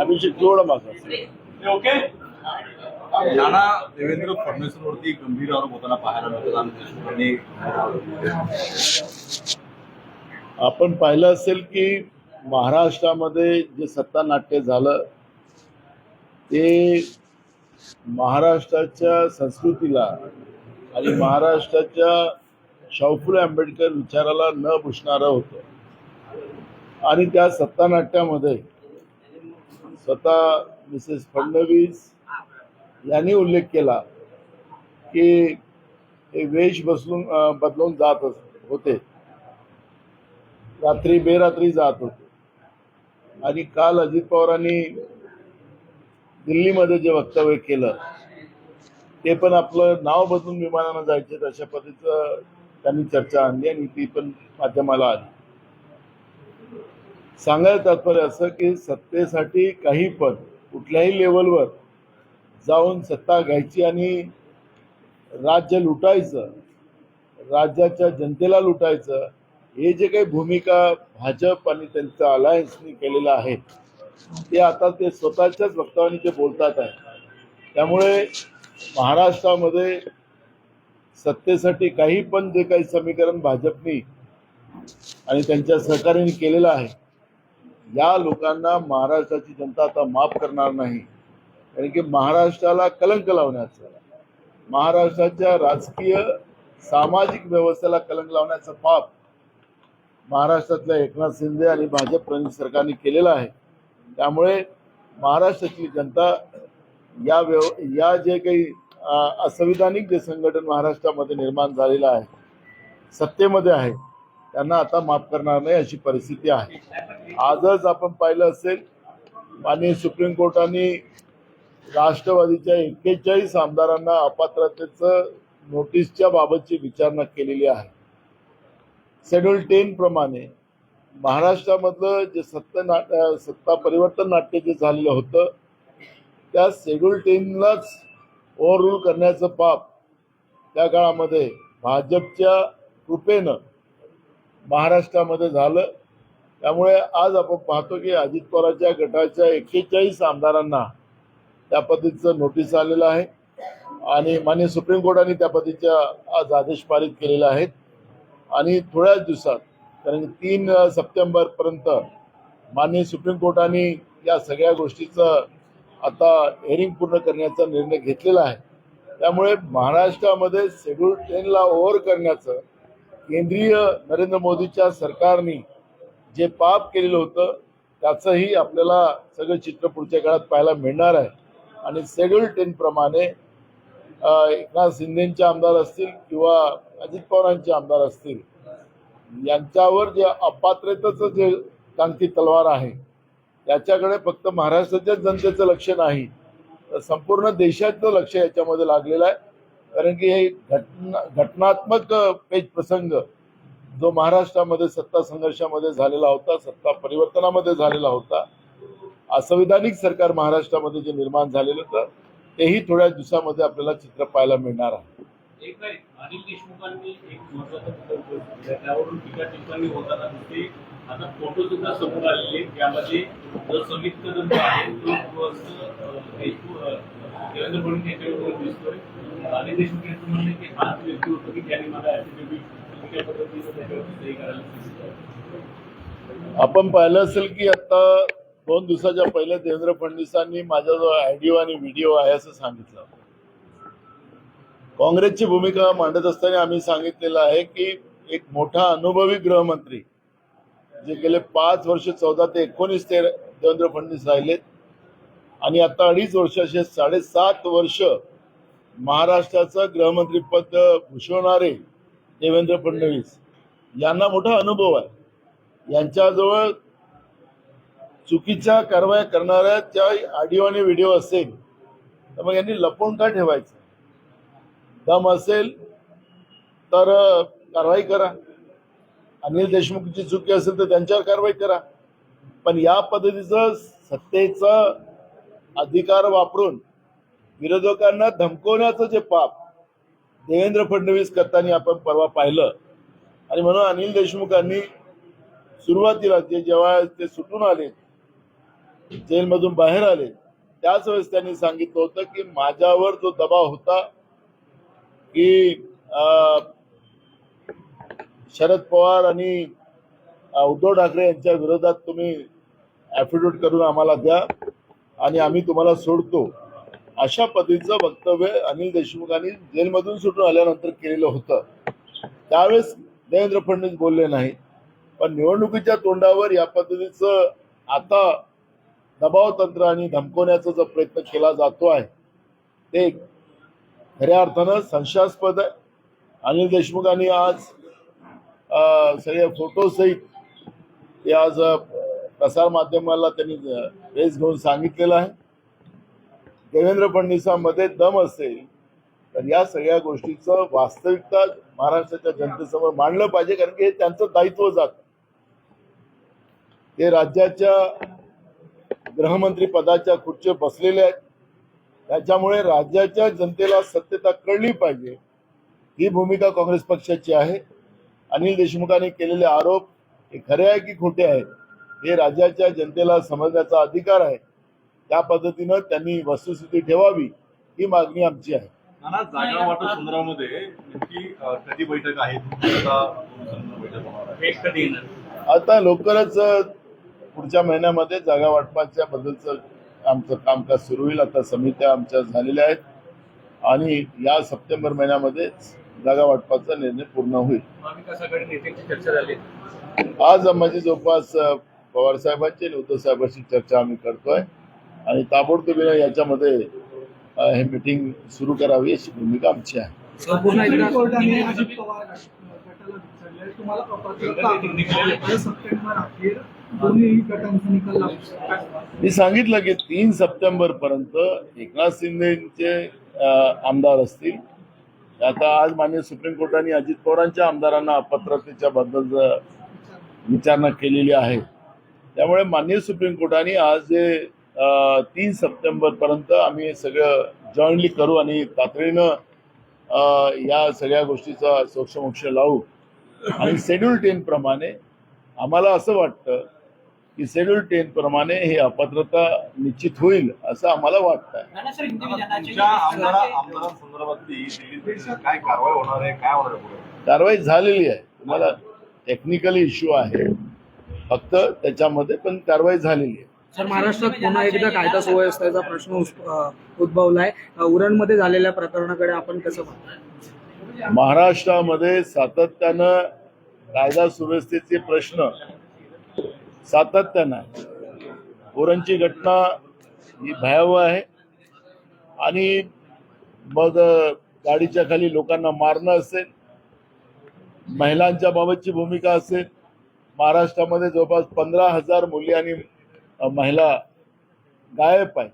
अभिषेक नाना देवेंद्र फडणवीसांवरती गंभीर आरोप होताना पाहायला मिळतात आपण पाहिलं असेल की महाराष्ट्रामध्ये जे सत्ता नाट्य झालं ते महाराष्ट्राच्या संस्कृतीला आणि महाराष्ट्राच्या शाहू फुले आंबेडकर विचाराला न भुसणारं होतं. आणि त्या सत्ता नाट्यामध्ये स्वतः मिसेस फडणवीस यांनी उल्लेख केला की हे वेश बसलून बदलून जात होते. रात्री बेरात्री जात होते. आणि काल अजित पवारांनी दिल्लीमध्ये जे वक्तव्य केलं ते पण आपलं नाव बदलून विमानानं जायचे अशा पद्धतीचं त्यांनी चर्चा आणली आणि ती पण माध्यमाला आली. सांगायचं तात्पर्य असं की सत्तेसाठी काही पण कुठल्याही लेवलवर जाऊन सत्ता घ्यायची आणि राज्य लुटायचं राज्याच्या जनतेला लुटायचं हे जे काही भूमिका भाजप आणि त्यांचं अलायन्सनी केलेलं आहे ते आता ते स्वतःच्याच वक्तव्याने ते बोलतात आहे. त्यामुळे महाराष्ट्रामध्ये सत्तेसाठी काही पण जे काही समीकरण भाजपनी आणि त्यांच्या सहकार्याने केलेलं आहे या लोकांना महाराष्ट्राची जनता आता माफ करणार नाही. कारण की महाराष्ट्राला कलंक लावण्याचं महाराष्ट्राच्या राजकीय सामाजिक व्यवस्थेला कलंक लावण्याचं पाप महाराष्ट्रातल्या एकनाथ शिंदे आणि भाजप प्रणित सरकारने केलेलं आहे. त्यामुळे महाराष्ट्राची जनता या व्यव या जे काही असंविधानिक जे संघटन महाराष्ट्रामध्ये निर्माण झालेलं आहे सत्तेमध्ये आहे त्यांना आता माफ करणार नाही अशी परिस्थिती आहे. आजच आपण पाहिलं असेल माननीय सुप्रीम कोर्टाने राष्ट्रवादीच्या एक्केचाळीस आमदारांना अपात्रतेचं नोटीसच्या बाबतची विचारणा केलेली आहे. शेड्यूल टेन प्रमाणे महाराष्ट्रामधलं जे सत्ता नाट सत्ता परिवर्तन नाट्य जे झालेलं होतं त्या शेड्यूल टेनलाच ओव्हररूल करण्याचं पाप त्या काळामध्ये भाजपच्या कृपेनं महाराष्ट्रामध्ये झालं. त्यामुळे आज आपण पाहतो की अजित पवारांच्या गटाच्या एक्केचाळीस आमदारांना त्या पद्धतीचं नोटीस आलेलं आहे. आणि माननीय सुप्रीम कोर्टाने त्या पद्धतीच्या आज आदेश पारित केलेले आहेत. आणि थोड्याच दिवसात कारण तीन सप्टेंबरपर्यंत माननीय सुप्रीम कोर्टाने या सगळ्या गोष्टीचं आता हेरिंग पूर्ण करण्याचा निर्णय घेतलेला आहे. त्यामुळे महाराष्ट्रामध्ये शेड्यूल टेनला ओव्हर करण्याचं केंद्रीय नरेंद्र मोदीच्या सरकारने जे पाप केलेलं होतं त्याचंही आपल्याला सगळं चित्र पुढच्या काळात पाहायला मिळणार आहे. आणि शेड्यूल टेन प्रमाणे एकनाथ शिंदेचे आमदार असतील किंवा अजित पवारांचे आमदार असतील यांच्यावर जे अपात्रतेचं जे टांगती तलवार आहे त्याच्याकडे फक्त महाराष्ट्राच्या जनतेचं लक्ष नाही तर संपूर्ण देशाचं लक्ष याच्यामध्ये लागलेलं आहे. कारण की हे घटना घटनात्मक पेज प्रसंग जो महाराष्ट्रामध्ये सत्ता संघर्षामध्ये झालेला होता सत्ता परिवर्तनामध्ये झालेला होता असंविधानिक सरकार महाराष्ट्रामध्ये जे निर्माण झालेलं होतं तेही थोड्या दिवसामध्ये आपल्याला चित्र पाहायला मिळणार आहे. अनिल देशमुखांनी एक महत्त्वाचा मुद्दा त्यावरून टीका टिप्पणी होताना आता फोटो सुद्धा समोर आलेले त्यामध्ये जो कदम आहे तो देशमुख देवेंद्र फडणवीस यांच्याकडून दिसतोय. देशमुख यांचं म्हणणं की हाच व्यक्ती होतो की ज्याने मला ऍफिडेव्हिट त्याच्यावरती सही करायला आपण पाहिलं असेल की आता दोन दिवसाच्या पहिले देवेंद्र फडणवीसांनी माझा जो ऑडिओ आणि व्हिडिओ आहे असं सांगितलं. काँग्रेसची भूमिका मांडत असताना आम्ही सांगितलेलं आहे की एक मोठा अनुभवी गृहमंत्री जे गेले पाच वर्ष चौदा ते एकोणीस ते देवेंद्र फडणवीस राहिलेत आणि आता अडीच वर्ष असे साडेसात वर्ष महाराष्ट्राचं गृहमंत्रीपद भूषवणारे देवेंद्र फडणवीस यांना मोठा अनुभव आहे. यांच्याजवळ चुकीच्या कारवाया करणाऱ्याच्या ऑडिओ आणि व्हिडिओ असेल तर मग यांनी लपवून का ठेवायचं? दम असेल तर कारवाई करा. अनिल देशमुखची चुकी असेल तर त्यांच्यावर कारवाई करा. पण या पद्धतीचं सत्तेचा अधिकार वापरून विरोधकांना धमकवण्याचं जे पाप देवेंद्र फडणवीस करताना आपण परवा पाहिलं. आणि म्हणून अनिल देशमुखांनी सुरुवातीला जे जेव्हा ते सुटून आले जेलमधून बाहेर आले त्याच वेळेस त्यांनी सांगितलं होतं की माझ्यावर जो दबाव होता की अं, शरद पवार आणि उद्धव ठाकरे यांच्या विरोधात तुम्ही ऍफिडेव्हिट करून आम्हाला द्या आणि आम्ही तुम्हाला सोडतो. अशा पद्धतीचं वक्तव्य अनिल देशमुखांनी जेलमधून सुटून आल्यानंतर केलेलं होतं. त्यावेळेस देवेंद्र फडणवीस बोलले नाही पण निवडणुकीच्या तोंडावर या पद्धतीचं आता दबाव तंत्र आणि धमकवण्याचा जो प्रयत्न केला जातो आहे ते खऱ्या अर्थानं संशयास्पद आहे. अनिल देशमुखांनी आज सगळे फोटोसहित ते आज प्रसारमाध्यमाला प्रसार माध्यमाला त्यांनी प्रेस घेऊन सांगितलेलं आहे. देवेंद्र फडणवीसांमध्ये दम असेल तर या सगळ्या गोष्टीचं वास्तविकता महाराष्ट्राच्या जनतेसमोर मांडलं पाहिजे कारण की हे त्यांचं दायित्व जात. ते राज्याच्या गृहमंत्री पदाच्या खुर्चीवर बसलेले आहेत. त्याच्यामुळे राज्याच्या जनतेला सत्यता कळली पाहिजे. ही भूमिका काँग्रेस पक्षाची आहे. अनिल देशमुखांनी केलेले आरोप हे खरे आहे की खोटे आहेत हे राज्याच्या जनतेला समजण्याचा अधिकार आहे. त्या पद्धतीनं त्यांनी वस्तुस्थिती ठेवावी ही मागणी आमची आहे. नाना जागा वाटप संदर्भामध्ये नेमकी अं, कधी बैठक आहे? तुमची आता दोन बैठक होणार आहे. एक कधी येणार? आता लवकरच पुढच्या महिन्यामध्ये जागा वाटपाच्या बद्दलचं आमचं कामकाज सुरू होईल. आता समित्या आमच्या झालेल्या आहेत. आणि या सप्टेंबर महिन्यामध्ये जागा वाटपाचा निर्णय पूर्ण होईल. महाविकास आघाडी नेत्यांची चर्चा झाली. आज माझी जवळपास पवार साहेबांची आणि उद्धव साहेबांची चर्चा आम्ही करतोय. आणि ताबडतोबीनं याच्यामध्ये हे मिटिंग सुरू करावी अशी भूमिका आमची आहे. मी सांगितलं की तीन सप्टेंबर पर्यंत एकनाथ शिंदेचे आमदार असतील. आता आज मान्य सुप्रीम कोर्टाने अजित पवारांच्या आमदारांना अपात्रतेच्या बद्दल विचारणा केलेली आहे. त्यामुळे मान्य सुप्रीम कोर्टाने आज जे तीन सप्टेंबर पर्यंत आम्ही हे सगळं जॉईंटली करू आणि तातडीनं अ, या सगळ्या गोष्टीचा सोक्षमोक्ष लावू. आणि शेड्यूल टेन प्रमाणे आम्हाला असं वाटतं की शेड्यूल टेन प्रमाणे ही अपात्रता निश्चित होईल असं आम्हाला वाटतं कारवाई झालेली आहे. तुम्हाला टेक्निकली इश्यू आहे. फक्त त्याच्यामध्ये पण कारवाई झालेली आहे. सर महाराष्ट्रात पुन्हा एकदा कायदा सुव्यवस्थेचा प्रश्न उद्भवलाय. उरणमध्ये झालेल्या प्रकरणाकडे आपण कसं पाहतो? महाराष्ट्रामध्ये सातत्यानं कायदा सुव्यवस्थेचे प्रश्न सातत्यानं उरणची घटना ही भयावह आहे. आणि मग गाडीच्या खाली लोकांना मारणं असेल महिलांच्या बाबतची भूमिका असेल महाराष्ट्रामध्ये जवळपास पंधरा हजार मुली आणि महिला गायब आहे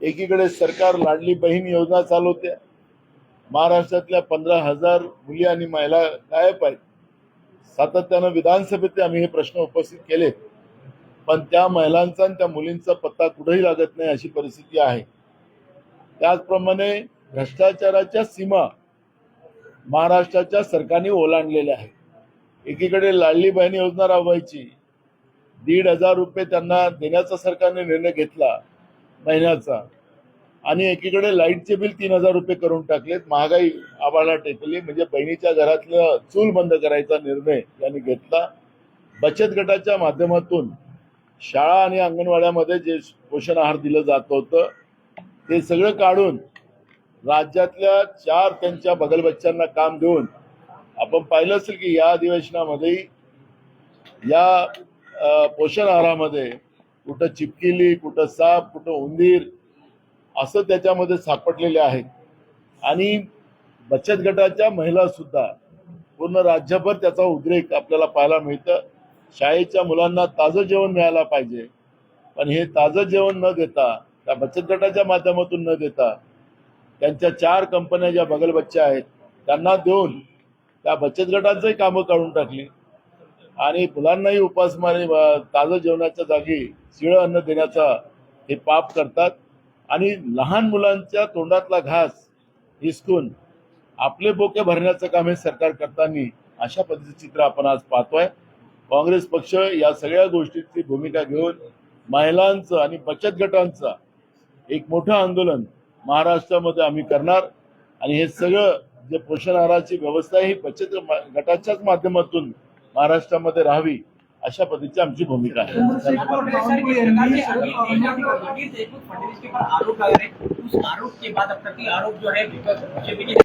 एकीकडे सरकार लाडली बहीण योजना चालवते. महाराष्ट्रातल्या पंधरा हजार मुली आणि महिला गायब आहेत. सातत्यानं विधानसभेत आम्ही हे प्रश्न उपस्थित केले. पण त्या महिलांचा आणि त्या मुलींचा पत्ता कुठेही लागत नाही अशी परिस्थिती आहे. त्याचप्रमाणे भ्रष्टाचाराच्या सीमा महाराष्ट्राच्या सरकारने ओलांडलेल्या आहेत. एकीकडे लाडली बहीण योजना राबवायची दीड हजार रुपये त्यांना देण्याचा सरकारने निर्णय घेतला महिन्याचा. आणि एकीकडे लाईटचे बिल तीन हजार रुपये करून टाकलेत महागाई आबाळा टेकली म्हणजे बहिणीच्या घरातलं चूल बंद करायचा निर्णय त्यांनी घेतला. बचत गटाच्या माध्यमातून शाळा आणि अंगणवाड्यामध्ये जे पोषण आहार दिलं जात होतं ते सगळं काढून राज्यातल्या चार त्यांच्या बगलबच्च्यांना काम देऊन आपण पाहिलं असेल की या अधिवेशनामध्ये या पोषण आहारामध्ये कुठं चिपकिली कुठं साप कुठं उंदीर असं त्याच्यामध्ये सापडलेले आहेत. आणि बचत गटाच्या महिला सुद्धा पूर्ण राज्यभर त्याचा उद्रेक आपल्याला पाहायला मिळतं. शाळेच्या मुलांना ताजं जेवण मिळायला पाहिजे. पण हे ताजं जेवण न देता त्या बचत गटाच्या माध्यमातून न देता त्यांच्या चार कंपन्या ज्या बगलबच्च्या आहेत त्यांना देऊन त्या बचत गटांचंही कामं काढून टाकली. आणि मुलांनाही उपासमाने ताजं जेवणाच्या जागी शिळं अन्न देण्याचा हे पाप करतात. आणि लहान मुलांच्या तोंडातला घास हिसकून आपले बोके भरण्याचं काम हे सरकार करताना अशा पद्धतीचं चित्र आपण आज पाहतोय. काँग्रेस पक्ष या सगळ्या गोष्टीची भूमिका घेऊन महिलांचं आणि बचत गटांचं एक मोठं आंदोलन महाराष्ट्रामध्ये आम्ही करणार. आणि हे सगळं जे पोषण आहाराची व्यवस्था ही बचत गटाच्याच माध्यमातून महाराष्ट्रामध्ये राहावी अशा पद्धतीची आमची भूमिका आहे.